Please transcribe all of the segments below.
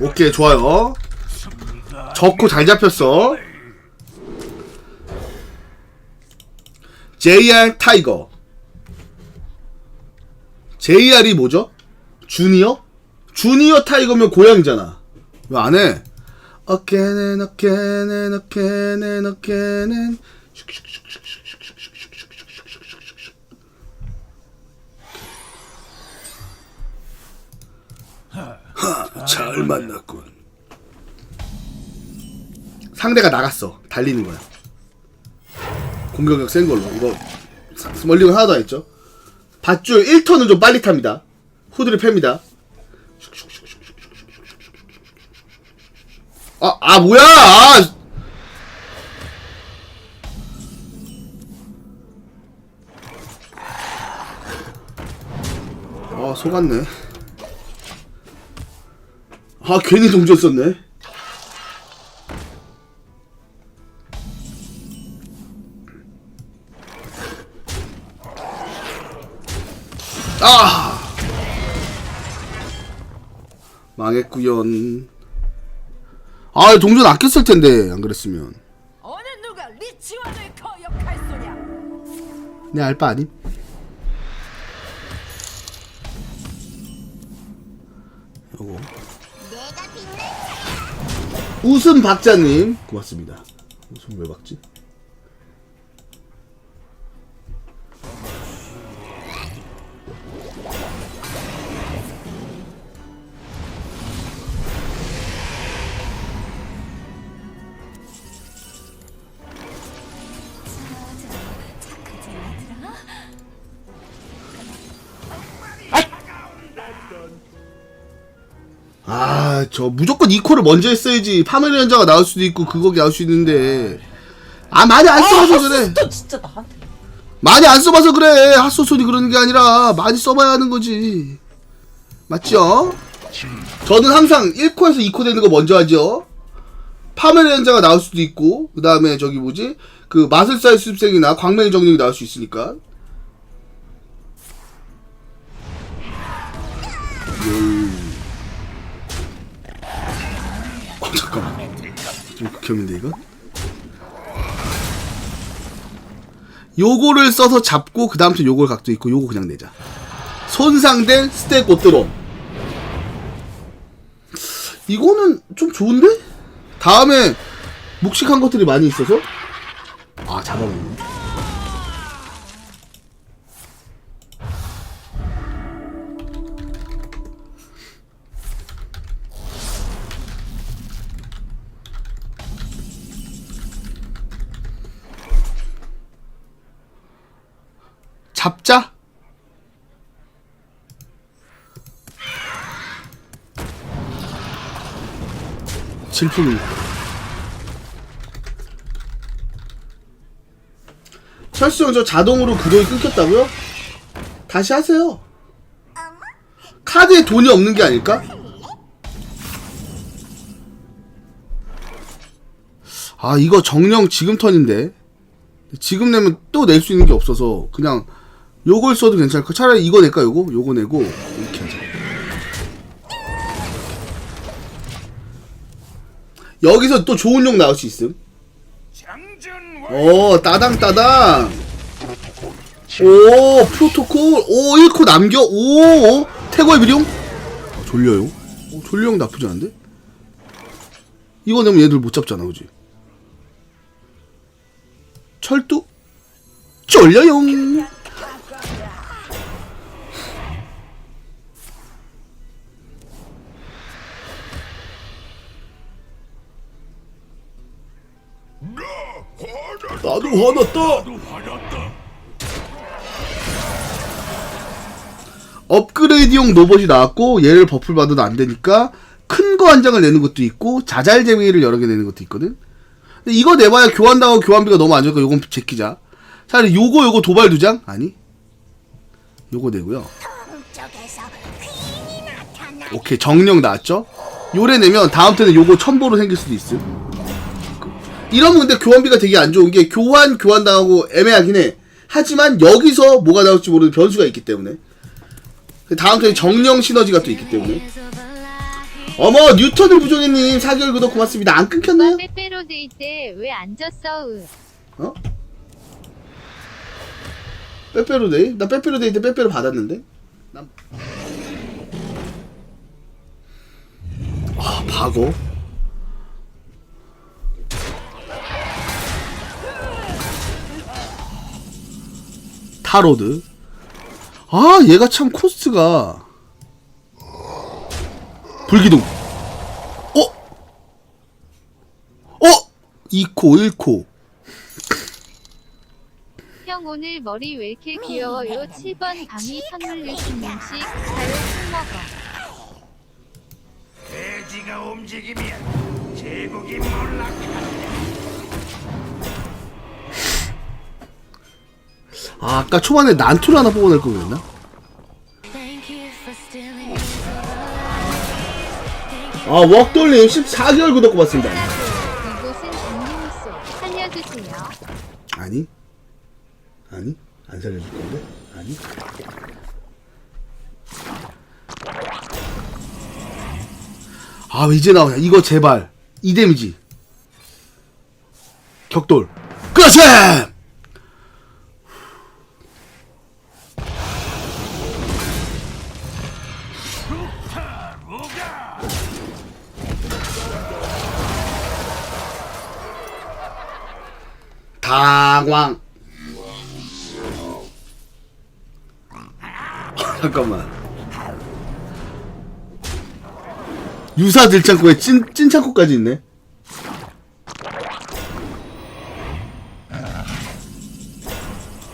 오케이 좋아요 적고 잘 잡혔어 JR 타이거 JR이 뭐죠? 주니어? 주니어 타이거면 고양이잖아 왜 안해? 어깨는 어깨는 어깨는 어깨는 잘 만났군. 상대가 나갔어. 달리는 거야. 공격력 센 걸로. 이거 사- 멀리건 하나도 안 했죠. 밧줄 1턴은 좀 빨리 탑니다. 후드를 팹니다. 아, 아, 뭐야! 아! 아, 속았네. 아 괜히 동전 썼네 아 망했구연 아 동전 아꼈을 텐데 안 그랬으면 어느 누가 리치원을 거역할 소냐? 내 알바 아님? 웃음 박자님. 고맙습니다. 웃음 왜 박지? 아, 저 무조건 이코를 먼저 했어야지. 파멜리 연자가 나올 수도 있고 그거기 나올 수 있는데. 아, 많이 안 써봐서 그래. 또 진짜 나한테 많이 안 써봐서 그래. 핫소소리 그러는 게 아니라 많이 써봐야 하는 거지. 맞죠? 저는 항상 1코에서 2코 되는 거 먼저 하죠. 파멜리 연자가 나올 수도 있고, 그 다음에 저기 뭐지? 그 마술사의 수습생이나 광명의 정령이 나올 수 있으니까. 잠깐만. 좀 극혐인데, 이거? 요거를 써서 잡고, 그 다음부터 요걸 각도 있고, 요거 그냥 내자. 손상된 스택 꽃드론. 이거는 좀 좋은데? 다음에 묵직한 것들이 많이 있어서? 아, 잡아먹네. 잡자. 질풍이. 철수 형 저 자동으로 구독이 끊겼다고요? 다시 하세요. 카드에 돈이 없는 게 아닐까? 아 이거 정령 지금 턴인데 지금 내면 또 낼 수 있는 게 없어서 그냥 요걸 써도 괜찮을 거. 차라리 이거 낼까 요거? 요거 내고. 이렇게 하자. 여기서 또 좋은 용 나올 수 있음. 어 따당 따당. 오 프로토콜. 오 1코 남겨. 오 태고의 비룡. 어, 졸려요? 오, 졸려용 나쁘지 않은데? 이거 내면 얘들 못 잡잖아 그지? 철두. 졸려용 나도 화났다 업그레이드용 로봇이 나왔고 얘를 버프를 받아도 안 되니까 큰 거 한 장을 내는 것도 있고 자잘 제외를 여러 개 내는 것도 있거든. 근데 이거 내봐야 교환당하고 교환비가 너무 안 좋으니까 요건 제끼자. 차라리 요거 요거 도발 두 장? 아니. 요거 내고요. 오케이 정령 나왔죠? 요래 내면 다음 때는 요거 첨보로 생길 수도 있음. 이러면 근데 교환비가 되게 안 좋은 게 교환 교환 당하고 애매하긴 해. 하지만 여기서 뭐가 나올지 모르는 변수가 있기 때문에. 다음 턴에 정령 시너지가 또 있기 때문에. 어머 뉴턴을 부족해님 4개월 구독 고맙습니다 안 끊겼나요? 빼빼로 데이 때 왜안 졌어? 으. 어? 빼빼로 데이? 나 빼빼로 데이 때 빼빼로 받았는데? 난... 아 바고 타로드 아 얘가 참 코스트가 불기둥 어? 어? 2코 1코 형 오늘 머리 왜 이렇게 귀여워요? 7번 강의 선물 내신 명씩 가요 술 먹어. 돼지가 움직이면 제국이 몰락한다. 아, 아까 초반에 난투를 하나 뽑아낼 걸 그랬나? 아, 웍돌님 14개월 구독 고맙습니다. 이곳은 장님소 살려주세요. 아니? 아니? 안 살려줄 건데? 아니? 아, 왜 이제 나오냐. 이거 제발. 이 데미지. 격돌. 그렇지! 당황. 잠깐만. 유사 들창고에 찐, 찐창고까지 있네.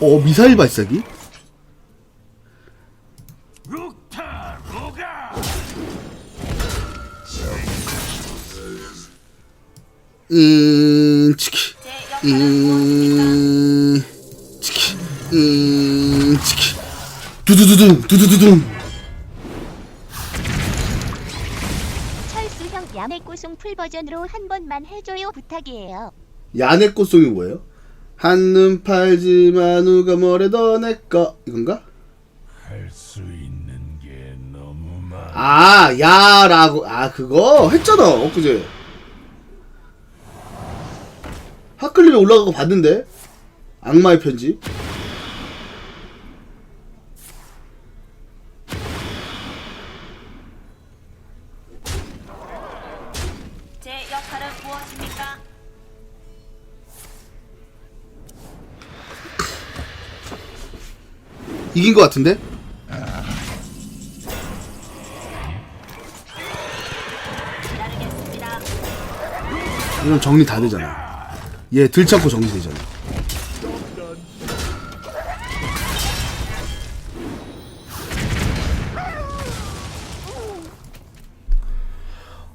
어, 미사일 발사기? 두두두둥, 두두두둥. 철수형 야매꼬송 풀 버전으로 한 번만 해줘요 부탁이에요. 야네 꽃송이 뭐예요? 한눈 팔지마 누가 뭐래도 내꺼 이건가? 할 수 있는 게 너무 많아. 아 야라고 아 그거 했잖아 엊그제 핫클립에 올라간 거 봤는데 악마의 편지 이긴 거 같은데? 이건 정리 다 되잖아 얘 들창고 정리되잖아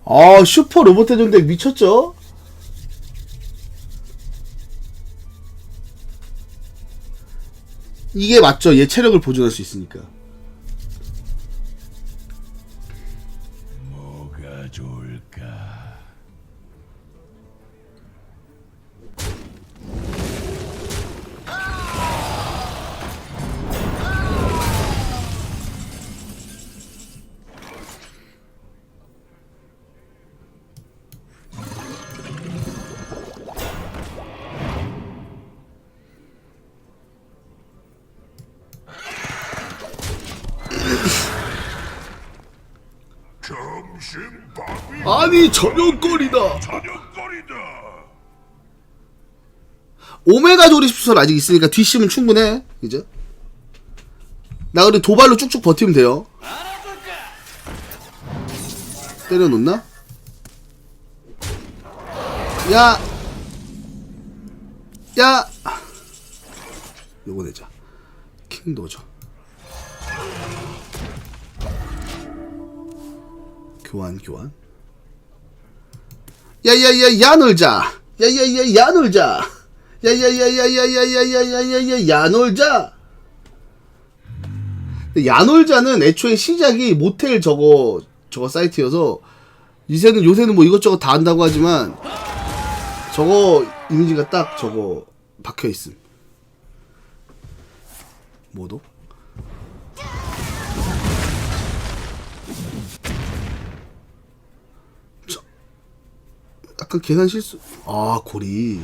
아 슈퍼 로봇 대전대 미쳤죠? 이게 맞죠 얘 체력을 보존할 수 있으니까 뭐가 좋을까? 아니 저녁거리다 저녁거리다. 오메가 조립수설 아직 있으니까 뒷심은 충분해 이제 나 그래 도발로 쭉쭉 버티면 돼요 때려놓나? 야! 야! 요거 내자 킹도저 교환 교환 야야야 야 놀자. 야야야 야 놀자. 야야야야야야야야야야야 야 놀자. 야 놀자는 애초에 시작이 모텔 저거 저거 사이트여서 요새는 요새는 뭐 이것저것 다 한다고 하지만 저거 이미지가 딱 저거 박혀 있음. 뭐도 약간 계산 실수. 아 고리.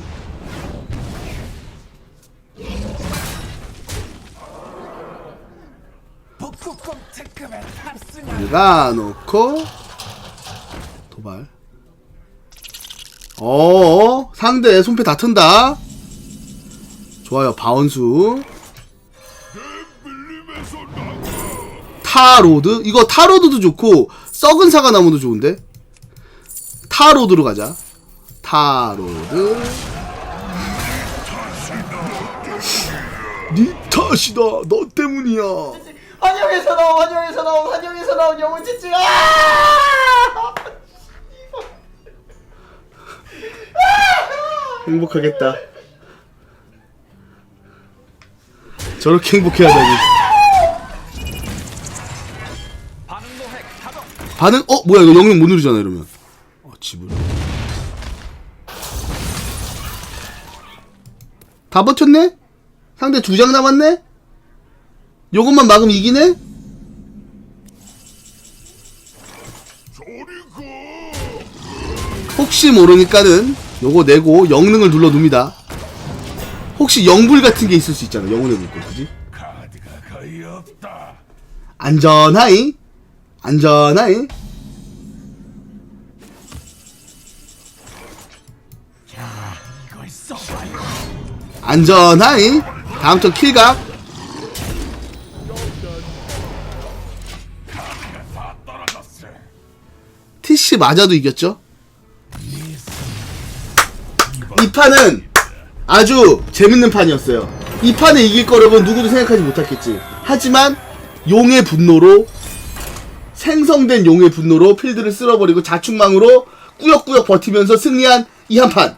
내가 놓고 도발. 어 상대 손패 다 튼다. 좋아요 바운수. 타로드 이거 타로드도 좋고 썩은 사과나무도 좋은데 타로드로 가자 타로드 네 탓이다. 너 때문이야. 환영에서 나온 환영에서 나온 환영에서 나온 영혼 치즈 아! 행복하겠다. 저렇게 행복해하다니. 반응 어 뭐야 이거 영영 못 누르잖아 이러면. 어 집을 다 버텼네? 상대 두 장 남았네? 요것만 막으면 이기네? 혹시 모르니까는 요거 내고 영능을 눌러 눕니다. 혹시 영불 같은 게 있을 수 있잖아. 영혼의 불꽃 그지. 안전하이? 안전하이 안전하이 다음 턴 킬각. 티시 맞아도 이겼죠? 이 판은 아주 재밌는 판이었어요. 이 판에 이길 거라고는 누구도 생각하지 못했겠지. 하지만 용의 분노로 생성된 용의 분노로 필드를 쓸어버리고 자충망으로 꾸역꾸역 버티면서 승리한 이 한판